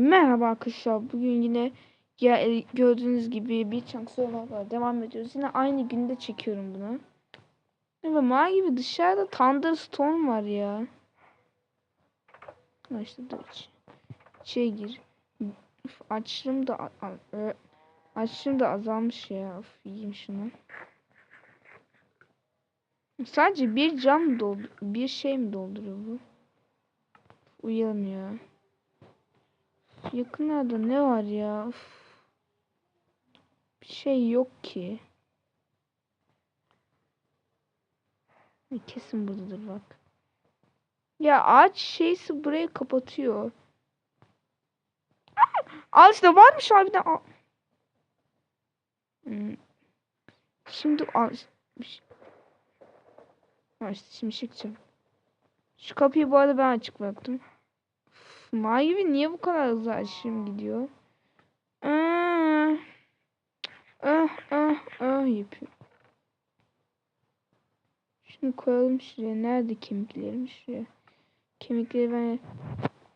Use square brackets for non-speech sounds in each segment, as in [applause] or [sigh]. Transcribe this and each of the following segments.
Merhaba arkadaşlar. Bugün yine ya, e, gördüğünüz gibi bir chunk survival'a devam ediyoruz. Yine aynı günde çekiyorum bunu. Ve ma gibi dışarıda thunderstorm var ya. İşte iç. İçeri gir. Açlığım da ö, açlığım da azalmış ya. Of yiyeyim şunu. Sadece bir cam doldu bir şey mi dolduruyor bu? Uyuyalım ya. Yakınlarda ne var ya? Uf. Bir şey yok ki. Kesin buradadır bak. Ya ağaç şeysi burayı kapatıyor. Aa! Al işte varmış harbiden. Al. Hmm. Şimdi işte şimdi çıkacağım. Şu kapıyı bu arada ben açık bıraktım. May gibi niye bu kadar hızlı aşırım gidiyor? Ah, ah, ah, ah yapıyor. Şunu koyalım şuraya. Nerede kemiklerim? Şuraya. Kemikleri ben...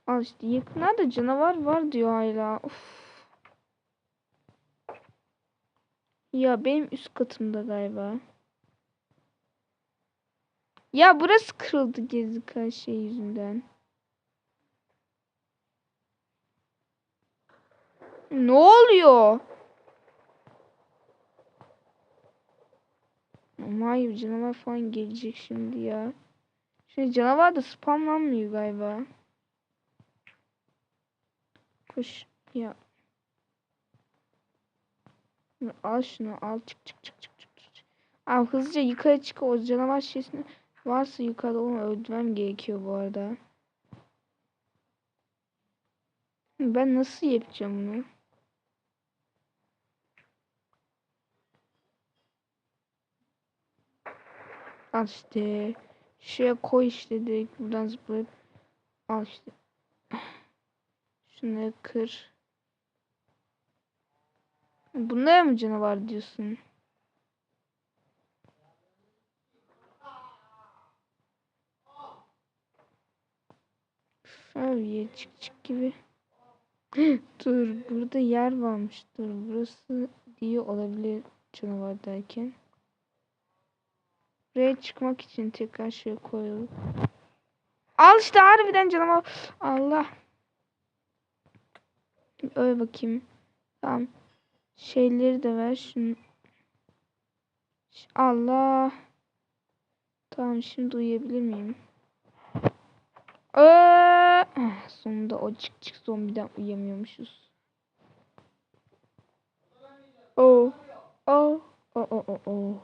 Al işte yakınlarda canavar var diyor hala. Of. Ya benim üst katımda galiba. Ya burası kırıldı gezi şey yüzünden. Ne oluyor? Hayır canavar falan gelecek şimdi ya. Şimdi canavar da spamlanmıyor galiba. Koş ya. Al şunu al çık çık çık çık çık. Al hızlıca yukarı çık o canavar şeysini varsa yukarıda onu öldürmem gerekiyor bu arada. Ben nasıl yapacağım bunu? Al işte. Şuraya koy işte direkt buradan zıplayıp. Al işte. Şunu kır. Bunlara mı canavar diyorsun? Abi çık çık gibi. [laughs] Dur burada yer varmış. Dur burası diye olabilir canavar derken. Buraya çıkmak için tekrar şöyle koyalım. Al işte harbiden canavar. Allah. Öyle bakayım. Tamam. Şeyleri de ver. Şunu. Allah. Tamam şimdi uyuyabilir miyim? Ee, sonunda o çık çık zombiden uyuyamıyormuşuz. Oh. Oh. Oh oh oh oh.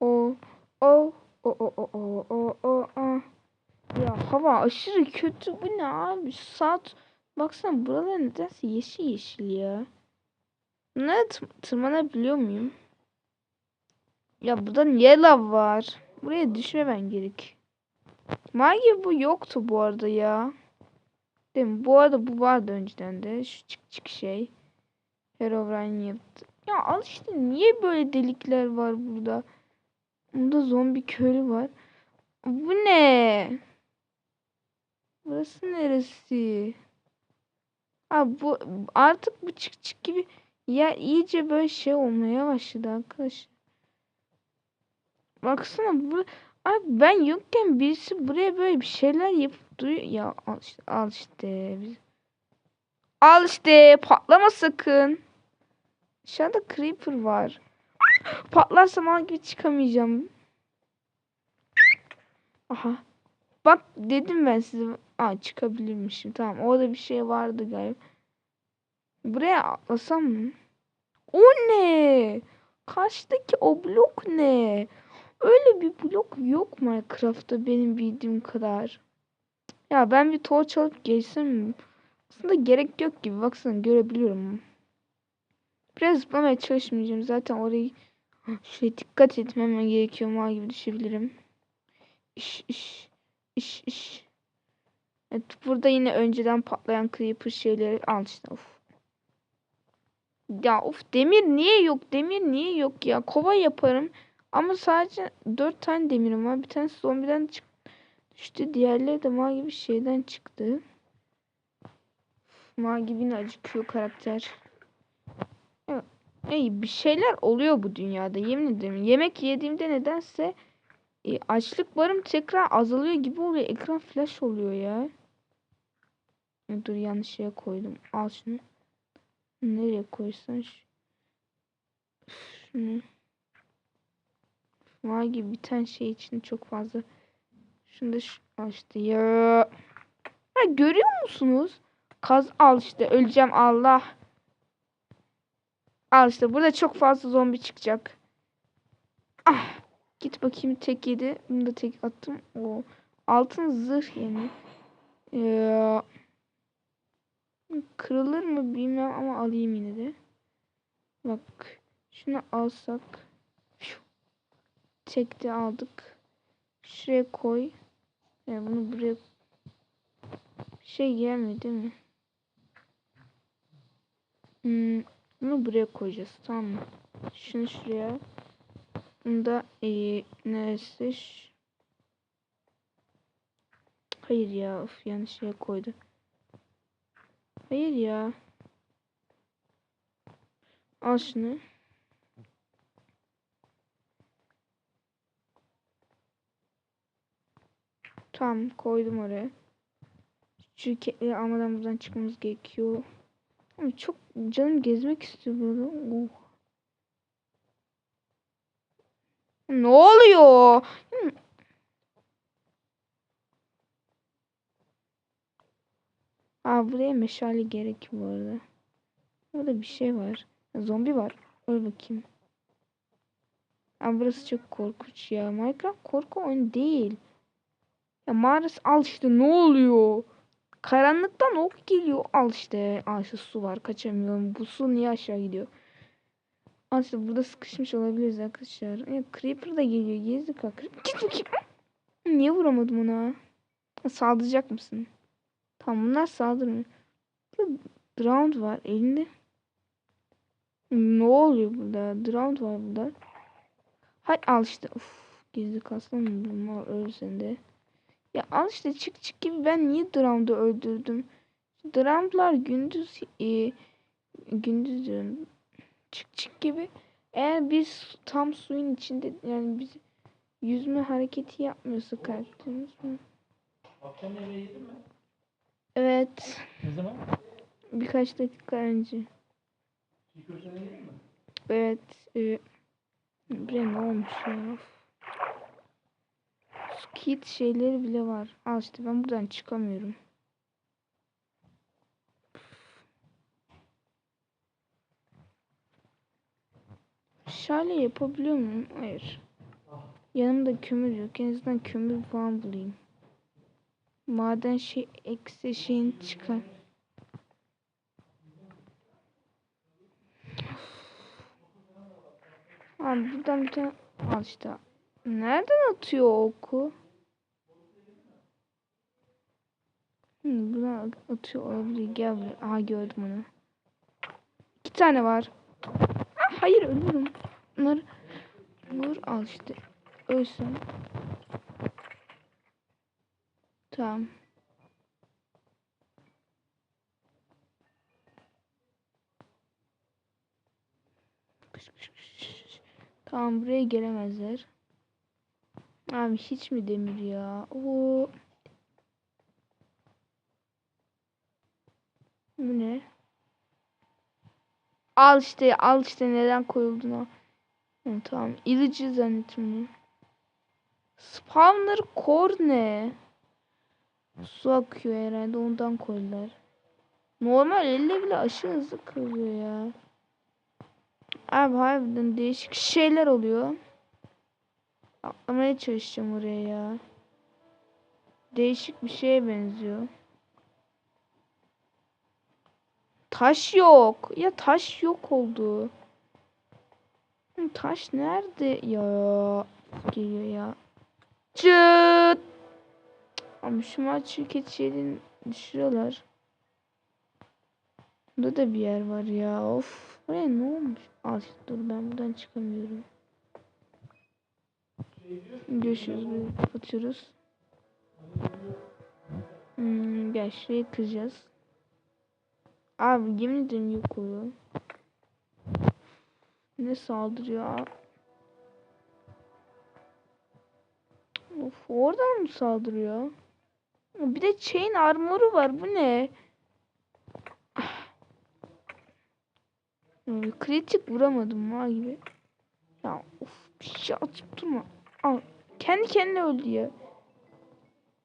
Oh. Oh. Oh oh oh oh oh oh oh. Ya hava aşırı kötü. Bu ne abi? Saat baksana buralar nedense yeşil yeşil ya. Bunlara tırmanabiliyor muyum? Ya burada niye lav var? Buraya düşmemen gerek. Magi bu yoktu bu arada ya. Değil mi? Bu arada bu vardı önceden de. Şu çık çık şey. Herobrine yaptı. Ya al işte niye böyle delikler var burada? Bunda zombi köylü var. Bu ne? Burası neresi? Abi bu artık bu çık çık gibi ya iyice böyle şey olmaya başladı arkadaşlar. Baksana bu abi ben yokken birisi buraya böyle bir şeyler yapıp duruyor. Ya al işte al işte. Al işte patlama sakın. Dışarıda creeper var. Patlarsam al gibi çıkamayacağım. Aha. Bak dedim ben size. Aa çıkabilirmişim. Tamam orada bir şey vardı galiba. Buraya atlasam mı? O ne? Karşıdaki o blok ne? Öyle bir blok yok Minecraft'ta benim bildiğim kadar. Ya ben bir torç alıp geçsem aslında gerek yok gibi. Baksana görebiliyorum. Biraz zıplamaya çalışmayacağım. Zaten orayı şöyle dikkat etmem gerekiyor. Mal gibi düşebilirim. İş iş iş iş. Evet burada yine önceden patlayan creeper şeyleri al işte. Of. Ya of demir niye yok? Demir niye yok ya? Kova yaparım. Ama sadece dört tane demirim var. Bir tanesi zombiden çıktı. Düştü. Diğerleri de mal gibi şeyden çıktı. Cuma gibi acıkıyor karakter. Ya, Ey bir şeyler oluyor bu dünyada yemin ederim. Yemek yediğimde nedense e, açlık barım tekrar azalıyor gibi oluyor. Ekran flash oluyor ya. Dur yanlış yere koydum. Al şunu. Nereye koysan şu- şunu. Var gibi biten şey için çok fazla. Şunu da şu açtı ya. Ha, görüyor musunuz? Kaz al işte öleceğim Allah. Al işte burada çok fazla zombi çıkacak. Ah. Git bakayım tek yedi. Bunu da tek attım. O altın zırh yani. Ya. Kırılır mı bilmem ama alayım yine de. Bak şunu alsak. Tek de aldık. Şuraya koy. Ya bunu buraya şey gelmiyor değil mi? Hmm, bunu buraya koyacağız tamam mı? Şunu şuraya. Bunu da ee, neresi? Hayır ya of yanlış yere koydu. Hayır ya. Al şunu. Tamam koydum oraya. Şirketleri almadan buradan çıkmamız gerekiyor. Ama çok canım gezmek istiyor burada. Oh. Ne oluyor? Hmm. Aa buraya meşale gerek bu arada. Burada bir şey var. Zombi var. Öl bakayım. Aa burası çok korkunç ya. Minecraft korku oyunu değil. Ya mağarası al işte ne oluyor? Karanlıktan ok geliyor. Al işte. Al işte su var. Kaçamıyorum. Bu su niye aşağı gidiyor? Al işte burada sıkışmış olabiliriz arkadaşlar. Ya Creeper da geliyor. Creeper. Git bakayım. Niye vuramadım ona? Saldıracak mısın? Tamam bunlar saldırmıyor. Burada Drowned var elinde. Ne oluyor burada? Drowned var burada. Hay al işte. Uf, gizli kaslan bunlar ölsen de. Ya al işte çık çık gibi ben niye Drowned'u öldürdüm? Drowned'lar gündüz e, gündüz diyorum. Çık çık gibi. Eğer biz tam suyun içinde yani biz yüzme hareketi yapmıyorsa karakterimiz mi? Akşam yemeği yedin mi? Evet. Ne zaman? Birkaç dakika önce. Çiğ yedin mi? Evet. E, buraya ne olmuş ya? Skit şeyleri bile var. Al işte ben buradan çıkamıyorum. Şale yapabiliyor muyum? Hayır. Yanımda kömür yok. En azından kömür falan bulayım. Maden şey eksi şeyin çıkar. Abi buradan bir tane al işte. Nereden atıyor oku? Hı, buradan atıyor olabilir. Gel buraya. Aha gördüm onu. İki tane var. Ah, hayır ölürüm. Bunları vur al işte. Ölsün. Tamam. Tamam buraya gelemezler. Abi hiç mi demir ya? Oo. Bu ne? Al işte al işte neden koyulduğunu. Hı, tamam. İlici zannettim. Spawner core ne? Su akıyor herhalde ondan koydular. Normal elle bile aşırı hızlı kırılıyor ya. Abi harbiden değişik şeyler oluyor. Atlamaya çalışacağım oraya ya. Değişik bir şeye benziyor. Taş yok. Ya taş yok oldu. Taş nerede ya? Geliyor ya. Çıt. Ama şu maç şirket şeyini düşürüyorlar. Burada da bir yer var ya. Of. Oraya ne olmuş? Al dur ben buradan çıkamıyorum. Görüşürüz. Böyle kapatıyoruz. Hmm, gel şurayı kıracağız. Abi yemin ederim yok oluyor. Ne saldırıyor abi? Of oradan mı saldırıyor? Bir de chain armoru var. Bu ne? Kritik vuramadım var gibi. Ya of bir şey atıp durma. Al. Kendi kendine öldü ya.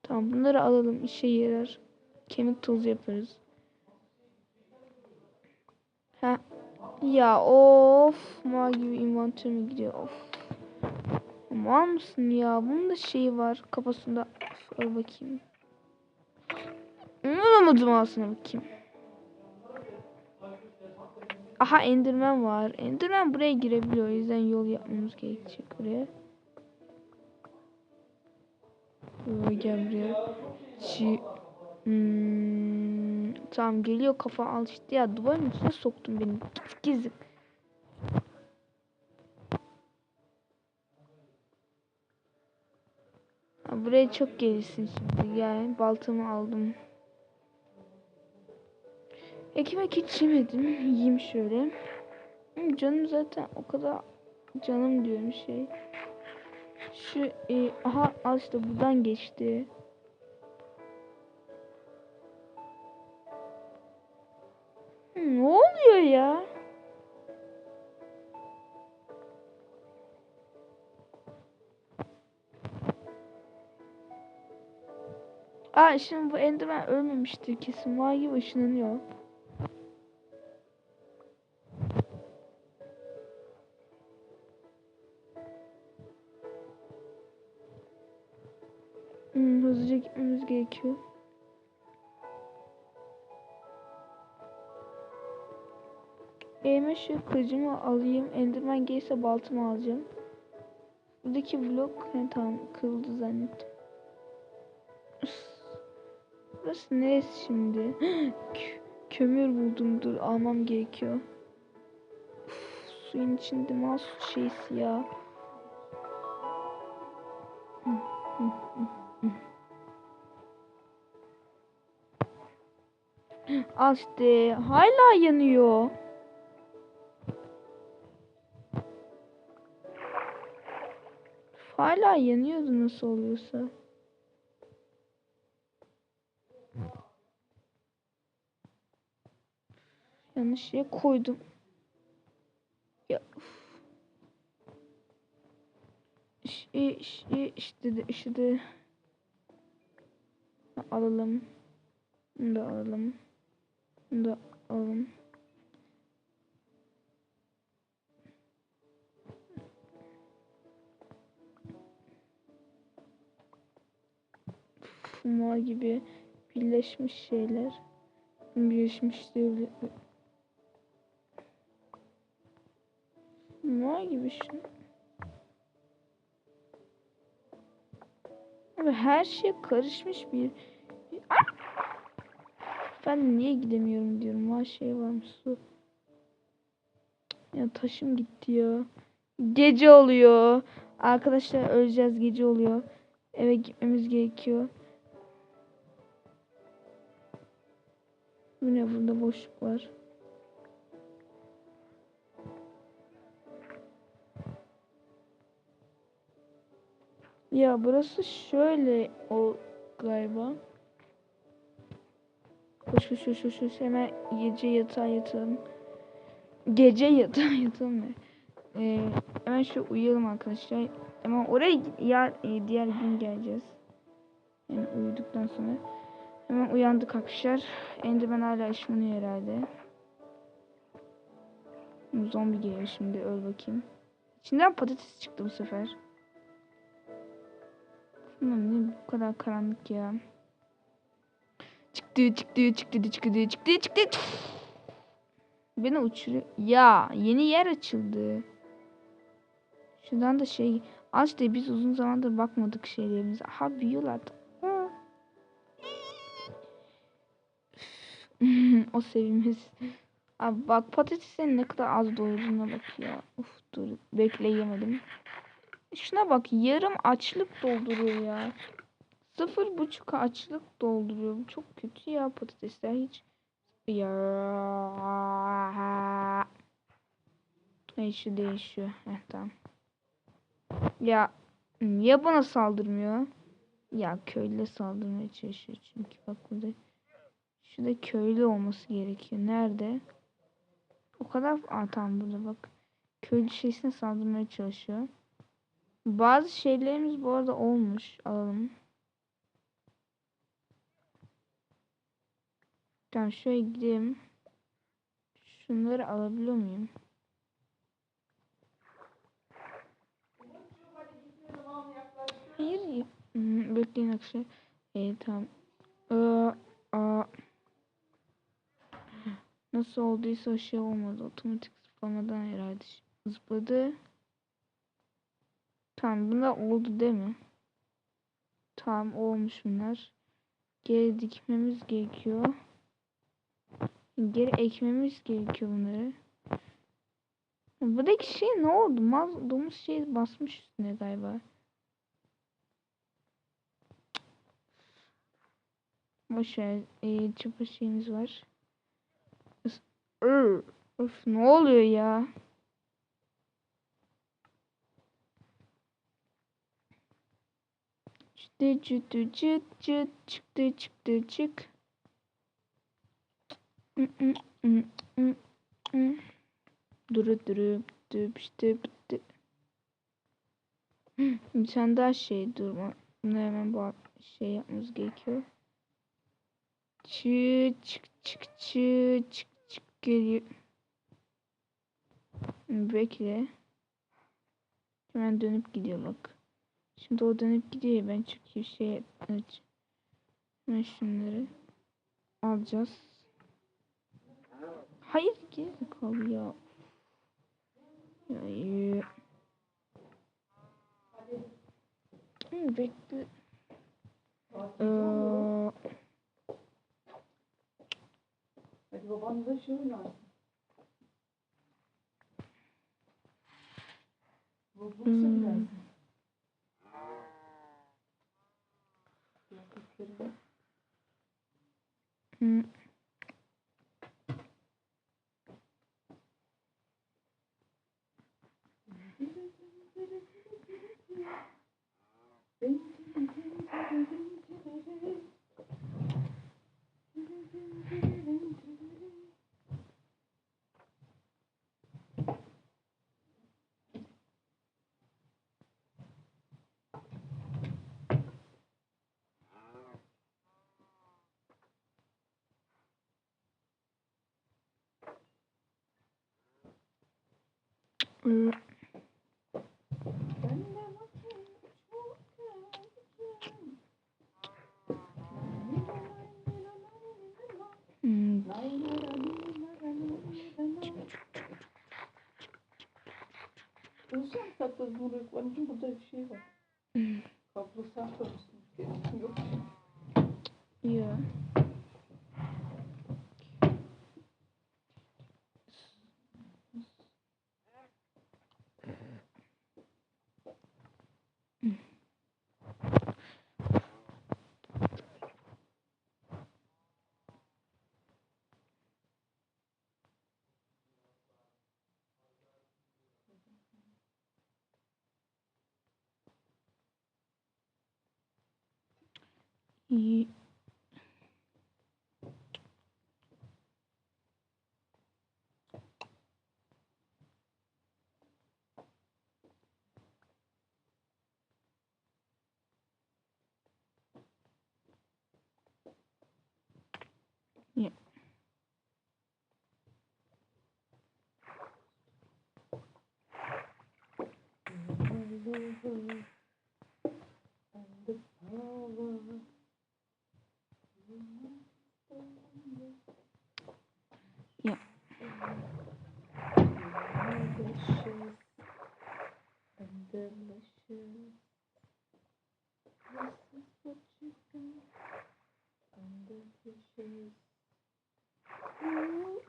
Tamam bunları alalım işe yarar. Kemik tozu yaparız. Ha. Ya of mal gibi inventörüme gidiyor. Of. Mal mısın ya? Bunun da şeyi var kafasında. Of, al bakayım. Anlamadım aslında bakayım. Aha Enderman var. Enderman buraya girebiliyor. O yüzden yol yapmamız gerekecek oraya. Gel buraya. Hmm, tamam geliyor kafa al işte ya duvarın içine soktun beni. Git gizli. Buraya çok gelirsin şimdi. Gel baltamı aldım. Ekmek hiç yemedim. Yiyeyim şöyle. Canım zaten o kadar canım diyorum şey. Şu e, aha al işte buradan geçti. Hı, Ne oluyor ya? Aa şimdi bu Enderman ölmemiştir kesin. Var gibi ışınlanıyor. Gitmemiz gerekiyor. Elime şu kılıcımı alayım. Enderman gelirse baltamı alacağım. Buradaki blok he, tamam kırıldı zannettim. Burası neresi şimdi? [gasps] Kö- Kömür buldum dur almam gerekiyor. Uf, suyun içinde mahsus şeysi ya. Hı, hı, hı, işte hala yanıyor. Hala yanıyordu nasıl oluyorsa. Yanlış yere koydum. Ya. üf. İşte, işte, işte, de, işte de. Alalım. Bunu da alalım. Bunu da. Fuma gibi birleşmiş şeyler. Birleşmiş devletler. Fuma gibi şu. Abi her şey karışmış bir. Ben niye gidemiyorum diyorum. Var şey varmış su. Ya taşım gitti ya. Gece oluyor. Arkadaşlar öleceğiz gece oluyor. Eve gitmemiz gerekiyor. Bu ne burada boşluk var. Ya burası şöyle o galiba. Koş koş koş koş koş. hemen gece yatağa yatalım. Gece yatağa [laughs] yatalım ne? Ee, hemen şu uyuyalım arkadaşlar. Ama oraya git- ya, e, diğer gün geleceğiz. Yani uyuduktan sonra. Hemen uyandık arkadaşlar. Enderman hala ışınlanıyor herhalde. Zombi geliyor şimdi öl bakayım. İçinden patates çıktı bu sefer. Ne bu kadar karanlık ya. Çıktı çıktı çıktı çıktı çıktı çıktı. Beni uçuruyor. Ya yeni yer açıldı. Şuradan da şey. Az de biz uzun zamandır bakmadık şeylerimize. Aha büyüyorlar. [laughs] O sevimsiz. Abi bak patatesin ne kadar az doyurduğuna bak ya. Uf dur bekleyemedim. Şuna bak yarım açlık dolduruyor ya. Sıfır buçuk açlık dolduruyor. Bu çok kötü ya patatesler hiç Ya. Değişiyor değişiyor. Heh, tamam. Ya niye bana saldırmıyor? Ya köylü saldırmaya çalışıyor çünkü bak burada şurada köylü olması gerekiyor. Nerede? O kadar Aa, tamam burada bak. Köylü şeysine saldırmaya çalışıyor. Bazı şeylerimiz bu arada olmuş. Alalım. Tamam şöyle gidelim. Şunları alabiliyor muyum? Hayır. Hmm, bekleyin arkadaşlar. Ee, tamam. Aa, aa. Nasıl olduysa o şey olmadı. Otomatik zıplamadan herhalde zıpladı. Tamam bunlar oldu değil mi? Tamam olmuş bunlar. Geri dikmemiz gerekiyor. Geri ekmemiz gerekiyor bunları. Buradaki şey ne oldu? Maz domuz şey basmış üstüne galiba. Boşver. Ee, çapa şeyimiz var. Öf ne oluyor ya? Çıktı çıktı çıt çıt çıktı çıktı çık. Duru duru düp işte bitti. Bir tane daha şey durma. Bunu hemen bu şey yapmamız gerekiyor. Çık çık çık çık çık çık geliyor. Bekle. Hemen dönüp gidiyor bak. Şimdi o dönüp gidiyor ben çok iyi şey aç. Hemen şunları alacağız. Hayır geri kal ya. Hı, bekle. Ee, Hadi baban da şey oynarsın. Roblox'a Hmm. Kıyafetlerini hı. Uzun saklı buraya anneciğim burada bir şey var. Hmm. Kablo saklamışsın. Yok. ya. İyi. Ya. Ya. in my shoe. This is what you got under your shoes. You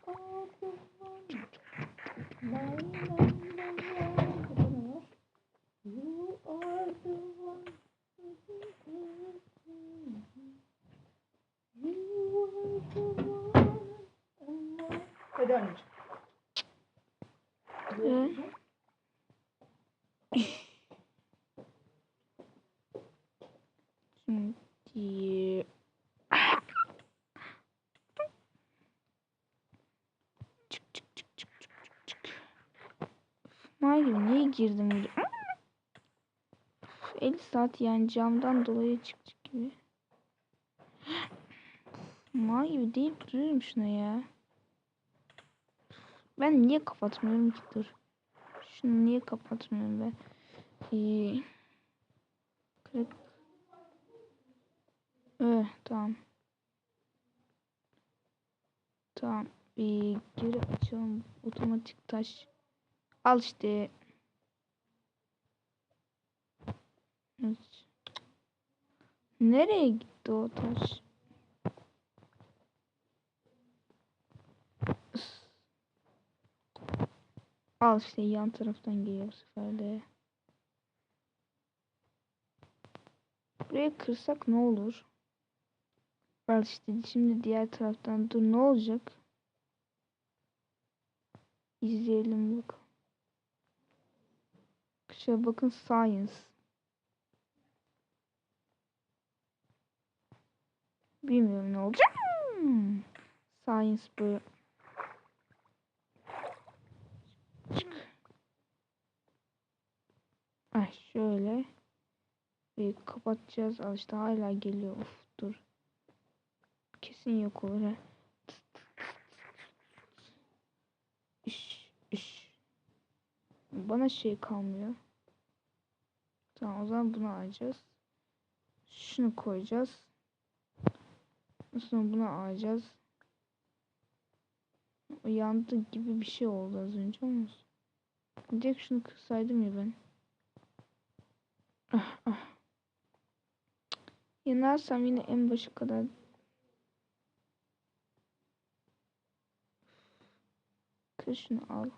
Mario niye girdim buraya? 50 saat yani camdan dolayı çık çık gibi. Mario deyip duruyorum şuna ya. Ben niye kapatmıyorum ki dur. Şunu niye kapatmıyorum ben? Ee, kırık. Ee, tamam. Tamam. Ee, geri açalım. Otomatik taş. Al işte. Nereye gitti o taş? Al işte yan taraftan geliyor bu sefer de. Burayı kırsak ne olur? Al işte şimdi diğer taraftan dur ne olacak? İzleyelim bak. Şöyle bakın science. Bilmiyorum ne olacak. Science böyle. Ay şöyle. Bir kapatacağız. Al işte hala geliyor. Of dur. Kesin yok olur ha. İş, iş. Bana şey kalmıyor. Tamam o zaman bunu alacağız. Şunu koyacağız. Sonra bunu alacağız. O yandı gibi bir şey oldu az önce ama. Direkt şunu kırsaydım ya ben. Ah, ah. Yanarsam yine en başa kadar Kır şunu al.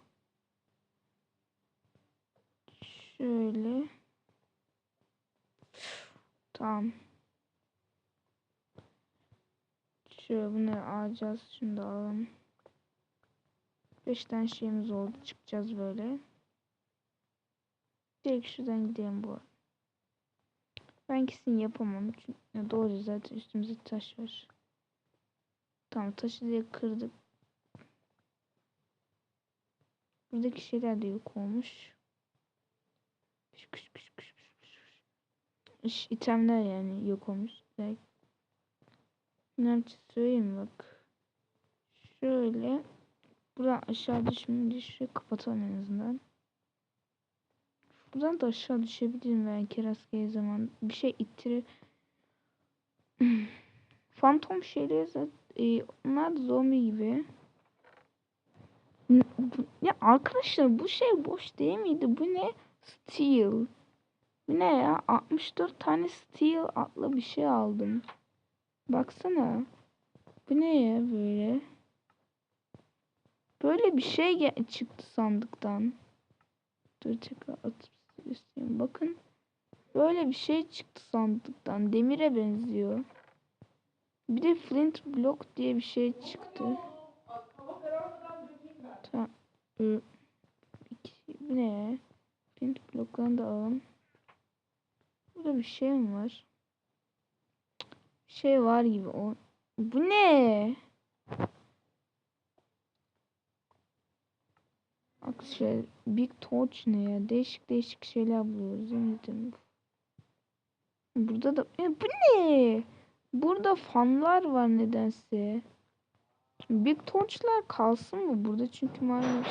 Şöyle. Tamam. Şöyle bunları alacağız. Şunu da alalım. Beş tane şeyimiz oldu. Çıkacağız böyle. Direkt şuradan gidelim bu. Ben kesin yapamam. Çünkü doğru zaten üstümüzde taş var. Tamam taşı diye kırdık. Buradaki şeyler de yok olmuş. Kış kış kış. İş, itemler yani yok olmuş. Ne söyleyeyim bak. Şöyle. Buradan aşağı düşmeyince şurayı kapatalım en azından. Buradan da aşağı düşebilirim belki rastgele zaman. Bir şey ittirir. [clears throat] Fantom şeyleri e, onlar da zombi gibi. Ya arkadaşlar bu şey boş değil miydi? Bu ne? Steel. Ne ya? 64 tane steel adlı bir şey aldım. Baksana. Bu ne ya böyle? Böyle bir şey çıktı sandıktan. Dur tekrar atıp göstereyim. Bakın. Böyle bir şey çıktı sandıktan. Demire benziyor. Bir de flint block diye bir şey çıktı. Tamam. Ee, Bu ne? Flint blocklarını da alalım. Burada bir şey mi var? Bir şey var gibi o. Bu ne? Bak şey, Big Torch ne ya? Değişik değişik şeyler buluyoruz. Yemin Burada da ya bu ne? Burada fanlar var nedense. Big Torch'lar kalsın mı burada? Çünkü maalesef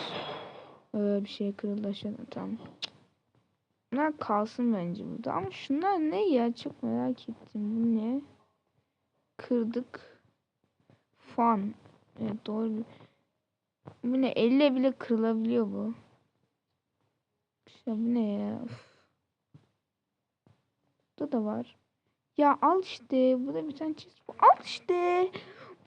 ee, bir şey kırıldı aşağıda. Tamam. Bunlar kalsın bence burada. Ama şunlar ne ya? Çok merak ettim. Bu ne? Kırdık. Fan. Evet doğru. Bu ne? Elle bile kırılabiliyor bu. İşte bu ne ya? Uf. Burada da var. Ya al işte. Bu da bir tane çiz. Al işte.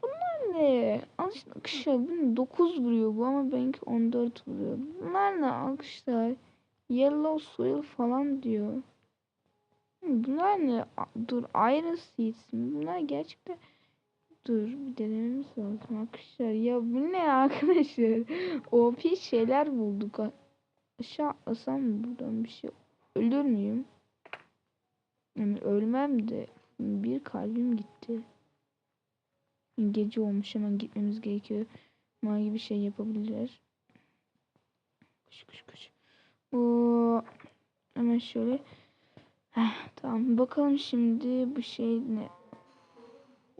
Bunlar ne? Al işte arkadaşlar. Bu 9 vuruyor bu ama benimki 14 vuruyor. Bunlar ne arkadaşlar? Yellow soil falan diyor. Bunlar ne? Dur Iron Seeds? Bunlar gerçekten Dur bir denememiz lazım arkadaşlar. Ya bu ne arkadaşlar? [laughs] OP şeyler bulduk. Aşağı atlasam mı buradan bir şey? Ölür müyüm? Yani ölmem de bir kalbim gitti. Gece olmuş hemen gitmemiz gerekiyor. Mal gibi şey yapabilirler. Koş koş koş. Oo, hemen şöyle. Heh, tamam bakalım şimdi bu şey ne?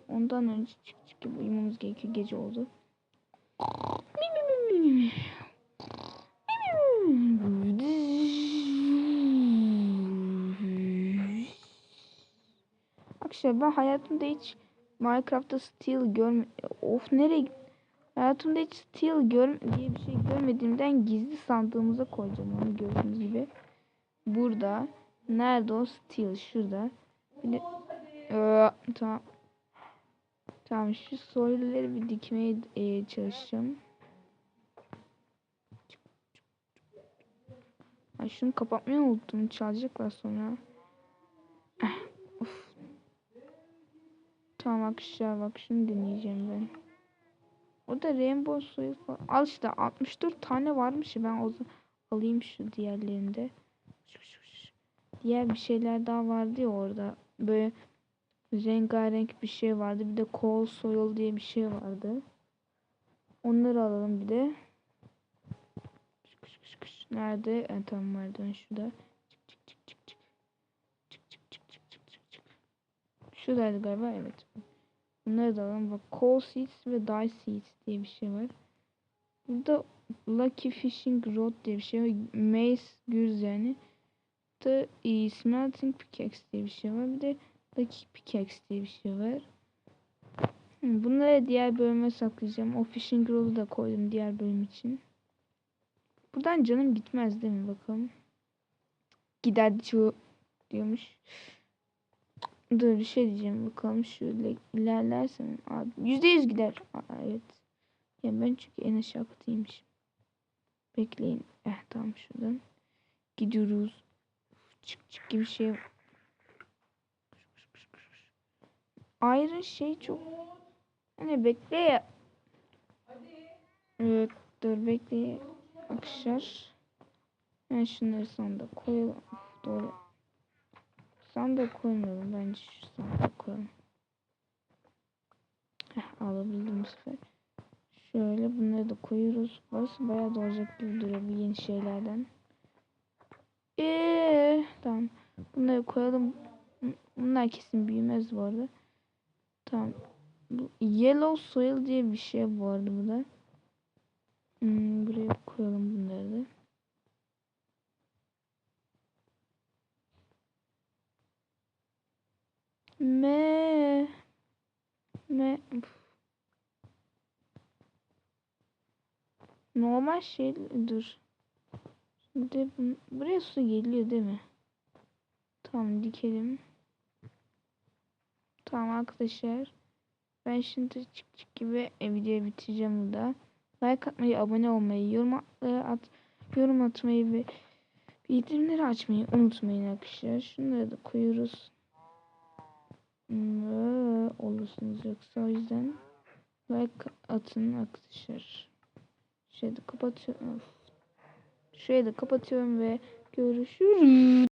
Ondan önce çık çık gibi uyumamız gerekiyor. Gece oldu. Arkadaşlar ben hayatımda hiç Minecraft'ta steel görme... Of nereye Hayatımda hiç steel gör diye bir şey görmediğimden gizli sandığımıza koyacağım onu gördüğünüz gibi. Burada. Nerede o steel? Şurada. Bir de... Ee, tamam. Tamam şu soyluları bir dikmeye e, çalışacağım. Ay şunu kapatmayı unuttum. Çalacaklar sonra. Of. Tamam arkadaşlar bak şunu deneyeceğim ben. O da rainbow soil falan. Al işte 64 tane varmış ben o alayım şu diğerlerinde. Diğer bir şeyler daha vardı ya orada. Böyle rengarenk bir şey vardı. Bir de coal soil diye bir şey vardı. Onları alalım bir de. Nerede? E, tamam vardı şurada. Şuradaydı galiba evet. Bunları da alalım. Bak coal seeds ve dye seeds diye bir şey var. Burada lucky fishing rod diye bir şey var. Mace gürz yani. Da e, smelting pickaxe diye bir şey var. Bir de Lucky Pickaxe diye bir şey var. Hı, Bunları diğer bölüme saklayacağım. O fishing rod'u da koydum diğer bölüm için. Buradan canım gitmez değil mi bakalım. Gider çoğu diyormuş. Dur bir şey diyeceğim bakalım şöyle ilerlersem. Aa, %100 gider. Aa, evet. Ya ben çünkü en aşağı katıymışım. Bekleyin. Eh tamam şuradan. Gidiyoruz. Çık çık gibi şey Iron şey çok hani bekle ya. Evet dur bekle arkadaşlar. Ben şunları sandığa koyalım. Doğru. Sandığa koymayalım bence şu sandığa koyalım. Heh, alabildim bu sefer. Şöyle bunları da koyuyoruz. Burası bayağı da olacak gibi duruyor bu yeni şeylerden. Eee tamam. Bunları koyalım. Bunlar kesin büyümez bu arada. Tamam. Bu yellow soil diye bir şey bu arada bu da. Hmm, buraya koyalım bunları da. Me Uf. normal şey dur. Şimdi bu- buraya su geliyor değil mi? Tamam dikelim. Tamam arkadaşlar. Ben şimdi çık çık gibi e, videoyu bitireceğim burada. Like atmayı, abone olmayı, yorum, at, at, yorum atmayı ve bildirimleri açmayı unutmayın arkadaşlar. Şunları da koyuyoruz. Hmm, olursunuz yoksa o yüzden like atın arkadaşlar. Da kapatıyorum. Da kapatıyorum ve görüşürüz.